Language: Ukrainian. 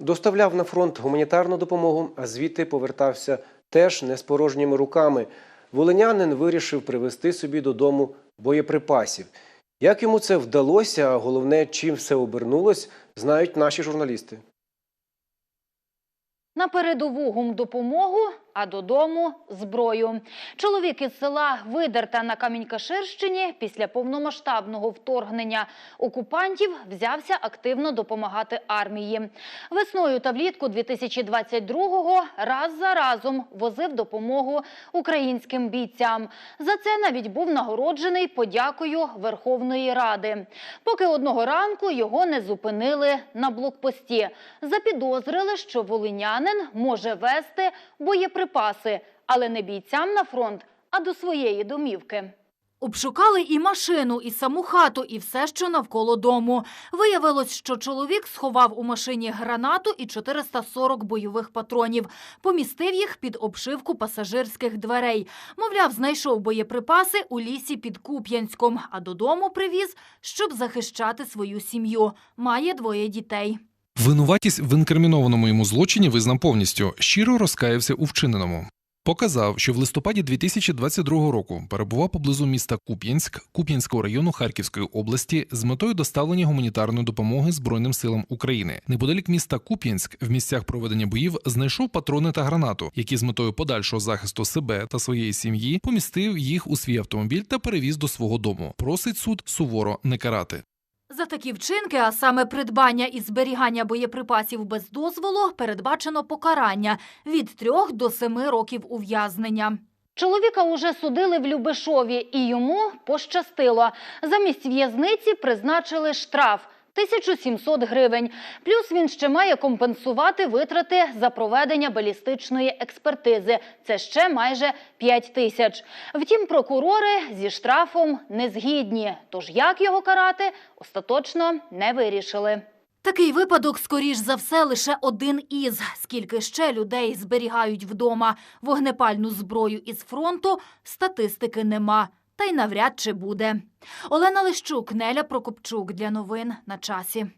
Доставляв на фронт гуманітарну допомогу, а звідти повертався теж не з порожніми руками. Волинянин вирішив привезти собі додому боєприпасів. Як йому це вдалося, а головне, чим все обернулось, знають наші журналісти. На передову гумдопомогу, а додому зброю. Чоловік із села Видерта на Камінькаширщині після повномасштабного вторгнення окупантів взявся активно допомагати армії. Весною та влітку 2022-го раз за разом возив допомогу українським бійцям. За це навіть був нагороджений подякою Верховної Ради. Поки одного ранку його не зупинили на блокпості. Запідозрили, що волинянин може вести боєприпаси, але не бійцям на фронт, а до своєї домівки. Обшукали і машину, і саму хату, і все, що навколо дому. Виявилось, що чоловік сховав у машині гранату і 440 бойових патронів. Помістив їх під обшивку пасажирських дверей. Мовляв, знайшов боєприпаси у лісі під Куп'янськом, а додому привіз, щоб захищати свою сім'ю. Має двоє дітей. Винуватість в інкримінованому йому злочині визнав повністю, щиро розкаявся у вчиненому. Показав, що в листопаді 2022 року перебував поблизу міста Куп'янськ Куп'янського району Харківської області з метою доставлення гуманітарної допомоги Збройним силам України. Неподалік міста Куп'янськ в місцях проведення боїв знайшов патрони та гранату, які з метою подальшого захисту себе та своєї сім'ї помістив їх у свій автомобіль та перевіз до свого дому. Просить суд суворо не карати. За такі вчинки, а саме придбання і зберігання боєприпасів без дозволу, передбачено покарання від трьох до семи років ув'язнення. Чоловіка уже судили в Любешові, і йому пощастило. Замість в'язниці призначили штраф. 1700 гривень. Плюс він ще має компенсувати витрати за проведення балістичної експертизи. Це ще майже 5 тисяч. Втім, прокурори зі штрафом не згідні. Тож як його карати, остаточно не вирішили. Такий випадок, скоріш за все, лише один із. Скільки ще людей зберігають вдома вогнепальну зброю із фронту, статистики нема. Та й навряд чи буде. Олена Лищук, Неля Прокопчук для новин на часі.